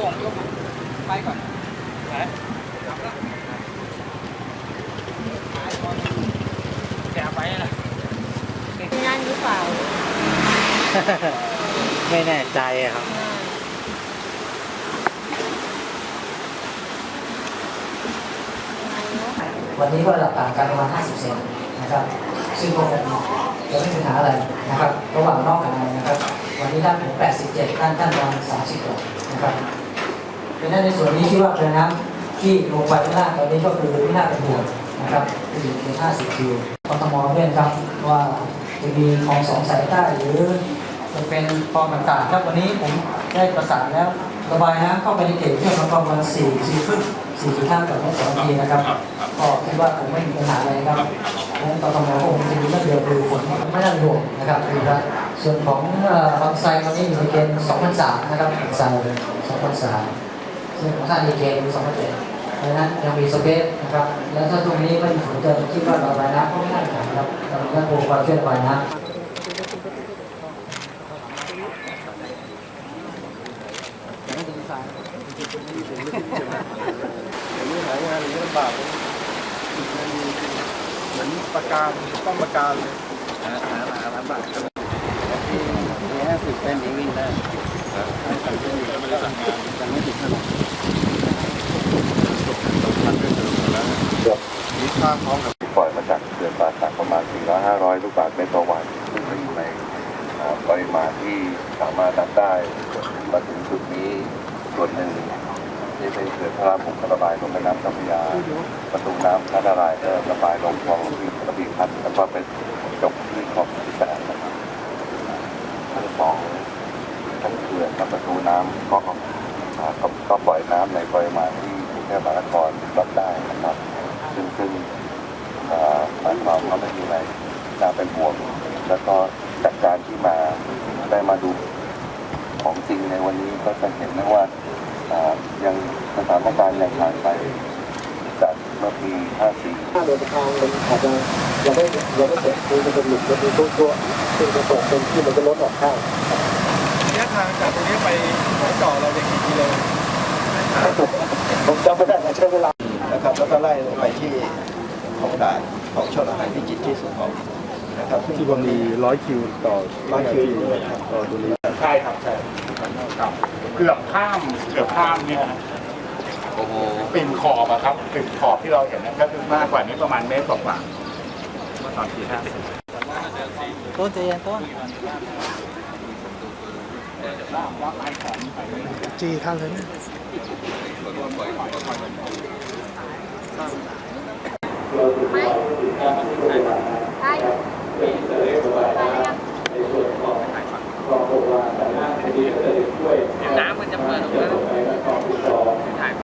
ส่งยกไปก่อนไหนแกไปนะงานหรือเปล่า ไม่แน่ใจครับวันนี้ก็ระดับต่างกันประมาณ 50 เซนนะครับ ซึ่งก็คงจะไม่มีปัญหาอะไรนะครับ ระหว่างนอกกับในนะครับ วันนี้ด้านผม 87 ด้านท่านประมาณ30กว่า ดังนั้นในส่วนนี้ที่ว่าเป็นน้ำที่ลงไปข้างล่างตอนนี้ก็คือไม่น่าเป็นห่วงนะครับคืออยู่ที่50คิวกทมด้วยนะครับว่าจะมีคลองสองสายใต้หรือจะเป็นคลองต่างๆครับวันนี้ผมได้ประสานแล้วระบายน้ำเข้าไปในเขตเที่ยวประมาณ4 4ครึ่ง4.5ต่อเมตรต่อนาทีนะครับ ก็คิดว่าคงไม่มีปัญหาอะไรครับเพราะฉะนั้นกทมก็คงจะมีเรื่องเดียวคือฝนไม่น่าเป็นห่วงนะครับคือครับส่วนของเอ่อบางไทรตอนนี้อยู่ในเกณฑ์2,003นะครับบางไทร2,003 ซึ่งของท่านในเกณฑ์2,007เพราะฉะนั้นยังมีสเปซนะครับ แล้วถ้าตรงนี้ไม่มีฝนเติมคิดว่าระบายน้ำก็ไม่น่าเป็นปัญหาครับตอนนี้ก็โปรความช่วยระบายน้ำเหมือนประการต้องประการเลยหาหาหาลำบากมีห้าสิบเส้นนี้วิ่งได้ยังไมีค่าพร้อมกับปล่อยมาจากเขื่อนป่าสักประมาณ 400-500 ลูกบาศก์เมตรต่อวันซึ่งเป็นในปริมาณที่สามารถรับได้มาถึงจุดนี้ส่วนหนึ่งที่เป็นเขื่อนพระรามหกระบายลงแม่น้ำเจ้าพระยาประตูน้ำพระนารายณ์ก็ระบายลงคลองที่ระบีพัฒน์แล้วก็เป็นจบที่คลอบทั้งสองทั้งเขื่อนและ ประตูน้ำก็อ่าก็ก็ปล่อยน้ำในปริมาณที่กรุงเทพมหานครรับได้นะครับ ซึ่งซึ่งเอ่อหมายความว่าไม่มีอะไรน่าเป็นห่วงแล้วก็จากการที่มาได้มาดูของจริงในวันนี้ก็จะเห็นได้ว่ายังสถานการณ์ยังห่างไปจากเมื่อปี54ถ้าเดินทางมันอาจจะยังไม่ยังไม่เสร็จคือมันจะหลุดมันมีตัวตัวซึ่งจะตกเป็นที่มันจะลดออกข้าง ยะทางจากตรงนี้ไปหัวเจาะเราจะกี่กิโลผมจำไม่ได้แต่ใช้เวลานะครับแล้วก็ไล่ลงไปที่ของด่านของชนอาหารพิจิตรที่สุดของนะครับที่บางมีร้อยคิวต่อร้อยคิวต่อตัวนี้ใช่ครับใช่ครับเกือบข้ามเกือบข้ามเนี่ยนะโอ้โหปิ่นขอบอะครับปิ่นขอบที่เราเห็นนะก็คือมากกว่านี้ประมาณเมตรกว่าๆเมื่อตอนปีห้าสิบต้นใจเย็นต้น จีท่านเลยนะ